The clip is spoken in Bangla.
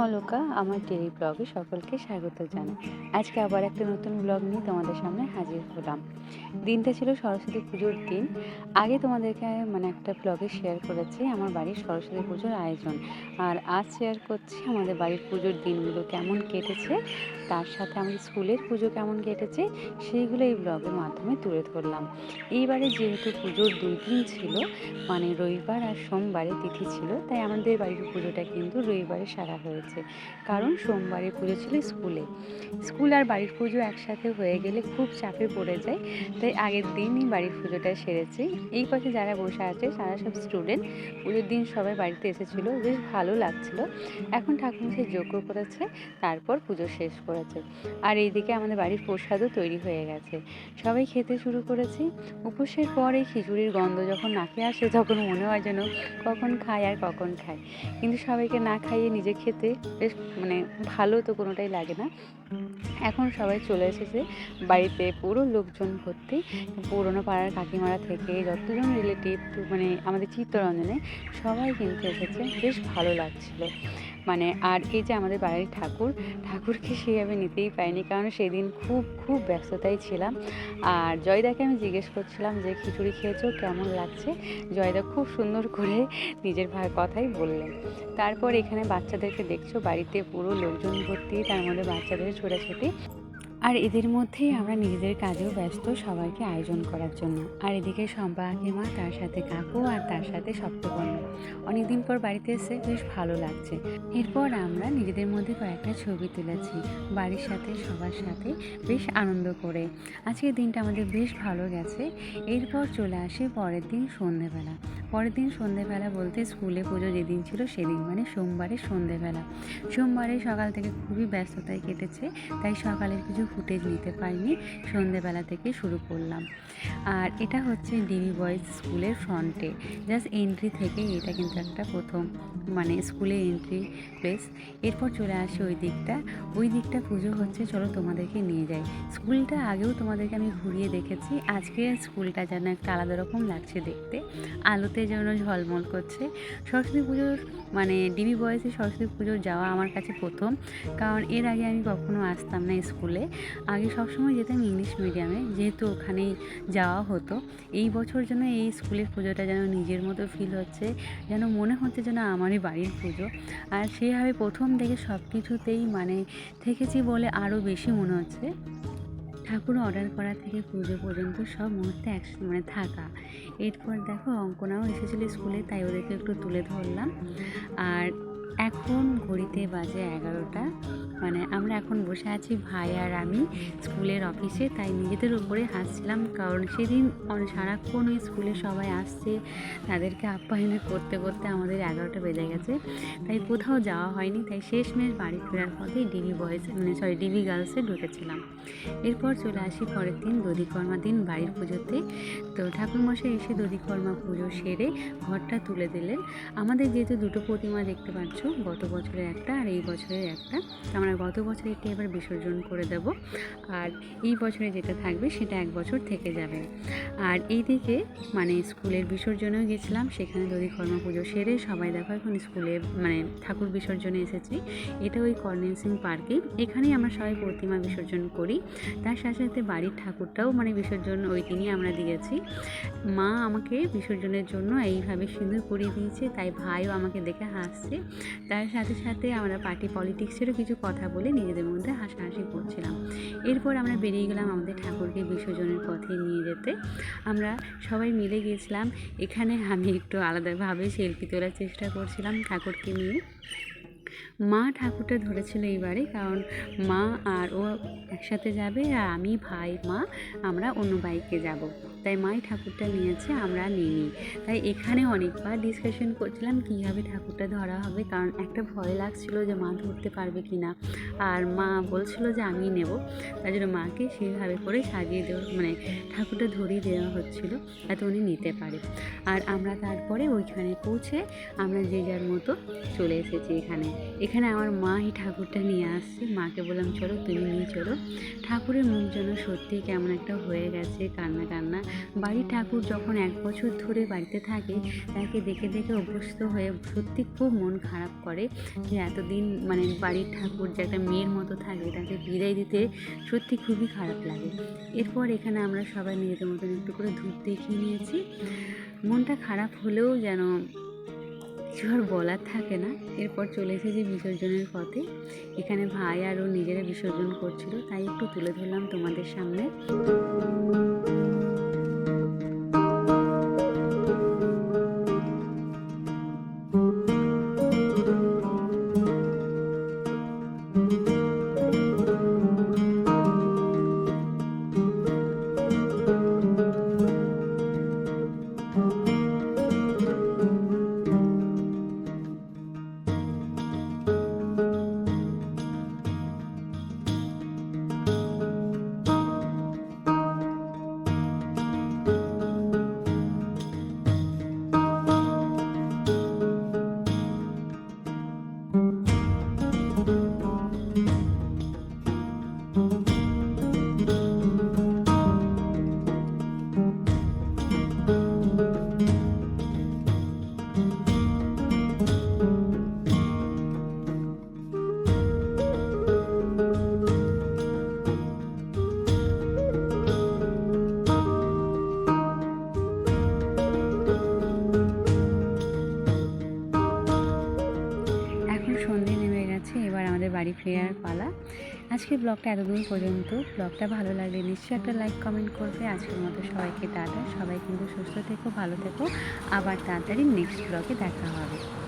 অলোকা, আমার ডেলি ব্লগে সকলকে স্বাগত জানাই। আজকে আবার একটা নতুন ব্লগ নিয়ে তোমাদের সামনে হাজির হলাম। দিনটা ছিল সরস্বতী পুজোর দিন। আগে তোমাদেরকে মানে একটা ব্লগে শেয়ার করেছি, আমার বাড়ির সরস্বতী পুজোর আয়োজন। আর আজ শেয়ার করছি আমাদের বাড়ির পুজোর দিনগুলো কেমন কেটেছে, তার সাথে আমাদের স্কুলের পুজো কেমন কেটেছে, সেইগুলো এই ব্লগের মাধ্যমে তুলে ধরলাম। এইবারে যেহেতু পুজোর দুই দিন ছিল মানে রবিবার আর সোমবারে তিথি ছিল, তাই আমাদের বাড়ির পুজোটা কিন্তু রবিবারে সারা হয়েছে। কারণ সোমবারে পুজো ছিল স্কুলে। স্কুল আর বাড়ির পুজো একসাথে হয়ে গেলে খুব চাপে পড়ে যায়, তাই আগের দিনই বাড়ির পুজোটা সেরেছি। এই পাশে যারা বসে আছে, তারা সব স্টুডেন্ট পুজোর দিন সবাই বাড়িতে এসেছিল, বেশ ভালো লাগছিল। এখন ঠাকুরমশাই যজ্ঞ করেছে, তারপর পুজো শেষ করেছে। আর এইদিকে আমাদের বাড়ির প্রসাদও তৈরি হয়ে গেছে। সবাই খেতে শুরু করেছি। উপোসের পর এই খিচুড়ির গন্ধ যখন নাকে আসে, তখন মনে হয় যেন কখন খায় আর কখন খায়। কিন্তু সবাইকে না খাইয়ে নিজে খেতে বেশ মানে ভালো তো কোনোটাই লাগে না। এখন সবাই চলে এসেছে বাড়িতে পুরো লোকজন ভর্তি। পুরোনো পাড়ার কাকিমারা থেকে যতজন রিলেটিভ মানে আমাদের চিত্তরঞ্জনে সবাই কিন্তু এসেছে। বেশ ভালো লাগছিল। মানে আর এই যে আমাদের বাড়ির ঠাকুর, ঠাকুরকে সেইভাবে নিতেই পাইনি কারণ সেদিন খুব খুব ব্যস্ততায় ছিলাম। আর জয়দাকে আমি জিজ্ঞেস করছিলাম যে, খিচুড়ি খেয়েছো? কেমন লাগছে? জয়দা খুব সুন্দর করে নিজের কথাই বললেন তারপর এখানে বাচ্চাদেরকে দেখছ, বাড়িতে পুরো লোকজন ভর্তি, তার মধ্যে বাচ্চাদের ছোটাছুটি। আর এদের মধ্যেই আমরা নিজেদের কাজেও ব্যস্ত সবাইকে আয়োজন করার জন্য। আর এদিকে শম্পা তার সাথে কাকু আর তার সাথে সপ্তকর্ণ অনেকদিন পর বাড়িতে এসে বেশ ভালো লাগছে। এরপর আমরা নিজেদের মধ্যে কয়েকটা ছবি তুলেছি। বাড়ির সাথে, সবার সাথে বেশ আনন্দ করে। আজকের দিনটা আমাদের বেশ ভালো গেছে। এরপর চলে আসে পরের দিন সন্ধেবেলা পরের দিন সন্ধেবেলা বলতে স্কুলে পুজো যেদিন ছিল সেদিন মানে সোমবারে সন্ধেবেলা। সোমবারে সকাল থেকে খুবই ব্যস্ততায় কেটেছে, তাই সকালের কিছু ফুটেজ নিতে পারিনি, সন্ধেবেলা থেকে শুরু করলাম। আর এটা হচ্ছে ডিবি বয়েজ স্কুলের ফ্রন্টে। জাস্ট এন্ট্রি থেকে এটা কিন্তু একটা প্রথম মানে স্কুলে এন্ট্রি প্লেস। এরপর চলে আসে ওই দিকটা। ওই দিকটা পুজো হচ্ছে, চলো তোমাদেরকে নিয়ে যাই। স্কুলটা আগেও তোমাদেরকে আমি ঘুরিয়ে দেখেছি আজকে স্কুলটা যেন একটা আলাদা রকম লাগছে দেখতে। আলোতে যেন ঝলমল করছে। সরস্বতী পুজোর মানে ডিবি বয়সে সরস্বতী পুজোর যাওয়া আমার কাছে প্রথম। কারণ এর আগে আমি কখনো আসতাম না স্কুলে। আগে সবসময় যেতাম ইংলিশ মিডিয়ামে, যেহেতু ওখানেই যাওয়া হতো। এই বছর যেন এই স্কুলের পুজোটা যেন নিজের মতো ফিল হচ্ছে, যেন মনে হচ্ছে যেন আমারই বাড়ির পুজো। আর সেভাবে প্রথম থেকে সব কিছুতেই মানে থেকেছি বলে আরও বেশি মনে হচ্ছে। ঠাকুর অর্ডার করা থেকে পুজো পর্যন্ত সব মুহূর্তে একসাথে মানে থাকা। এরপর দেখো অঙ্কনাও এসেছিল স্কুলে, তাই ওদেরকে একটু তুলে ধরলাম। আর এখন ঘড়িতে বাজে এগারোটা। মানে আমরা এখন বসে আছি ভাই আর আমি স্কুলের অফিসে, তাই নিজেদের উপরে হাসছিলাম কারণ সেদিন সারাক্ষণ ওই স্কুলে সবাই আসছে, তাদেরকে আপ্যায়ন করতে করতে আমাদের এগারোটা বেজে গেছে। তাই কোথাও যাওয়া হয়নি, তাই শেষমেশ বাড়ি ফেরার পথে ডিবি বয়েজ মানে সরি ডিবি গার্লসে ঢুকেছিলাম। এরপর চলে আসি পরের দিন দধিকর্মা দিন বাড়ির পুজোতে। তো ঠাকুরমশাই এসে দধিকর্মা পুজো সেরে ঘরটা তুলে দিলেন। আমাদের যেহেতু দুটো প্রতিমা দেখতে পাচ্ছ গত বছরের একটা আর এই বছরের একটা। আমরা গত বছরেরটা এবার বিসর্জন করে দেব। আর এই বছরে যেটা থাকবে সেটা এক বছর থেকে যাবে। আর এইদিকে মানে স্কুলের বিসর্জনেও গেছিলাম, সেখানে দধিকর্মা পুজো সেরে সবাই দেখো এখন স্কুলে মানে ঠাকুর বিসর্জনে এসেছি। এটা ওই কর্নেল সিং পার্কে। এখানেই আমরা সবাই প্রতিমা বিসর্জন করি। তার সাথে সাথে বাড়ির ঠাকুরটাও মানে বিসর্জন ওই দিনই আমরা দিয়েছি। মা আমাকে বিসর্জনের জন্য এইভাবে সিঁদুর পরিয়ে দিয়েছে, তাই ভাইও আমাকে দেখে হাসছে। তার সাথে সাথে আমরা পার্টি পলিটিক্সেরও কিছু কথা বলে নিজেদের মধ্যে হাসাহাসি করছিলাম। এরপর আমরা বেরিয়ে গেলাম আমাদের ঠাকুরকে বিসর্জনের পথে নিয়ে যেতে। আমরা সবাই মিলে গিয়েছিলাম এখানে আমি একটু আলাদাভাবে সেলফি তোলার চেষ্টা করছিলাম ঠাকুরকে নিয়ে। মা ঠাকুরটা ধরেছিল এইবারে, কারণ মা আর ও একসাথে যাবে আর আমি ভাই, মা, আমরা অন্য বাইকে যাব। তাই মাই ঠাকুরটা নিয়েছে, আমরা নিইনি। তাই এখানে অনেকবার ডিসকাশন করছিলাম কীভাবে ঠাকুরটা ধরা হবে, কারণ একটা ভয় লাগছিল যে মা ধরতে পারবে কি না আর মা বলছিল যে আমি নেব। তাই জন্য মাকে সেইভাবে করে সাজিয়ে দেওয়া মানে ঠাকুরটা ধরিয়ে দেওয়া হচ্ছিল যাতে উনি নিতে পারে। আর আমরা তারপরে ওইখানে পৌঁছে আমরা যে যার মতো চলে এসেছি এখানে। এখানে আমার মা এই ঠাকুরটা নিয়ে আসছে। মাকে বললাম, চলো তুমি নিয়ে চলো। ঠাকুরের মুখ যেন সত্যি কেমন একটা হয়ে গেছে কান্না কান্না। বাড়ির ঠাকুর যখন এক বছর ধরে বাড়িতে থাকে, তাকে দেখে দেখে অভ্যস্ত হয়ে সত্যি খুব মন খারাপ করে যে এতদিন মানে বাড়ির ঠাকুর যে একটা মেয়ের মতো থাকে, তাকে বিদায় দিতে সত্যি খুবই খারাপ লাগে। এরপর এখানে আমরা সবাই নিজেদের মতন একটু করে ধূপ দেখিয়ে নিয়েছি। মনটা খারাপ হলেও যেন কিছু আর বলার থাকে না। এরপর চলে এসেছি বিসর্জনের পথে। এখানে ভাই আর ও নিজেরা বিসর্জন করছিল, তাই একটু তুলে ধরলাম তোমাদের সামনে। ফেরার পালা। আজকের ব্লগটা এতদিন পর্যন্ত। ব্লগটা ভালো লাগলে নিশ্চয়ই একটা লাইক কমেন্ট করবে। আজকের মতো সবাইকে টাটা। সবাই কিন্তু সুস্থ থেকো ভালো থেকো। আবার তাড়াতাড়ি নেক্সট ব্লগে দেখা হবে।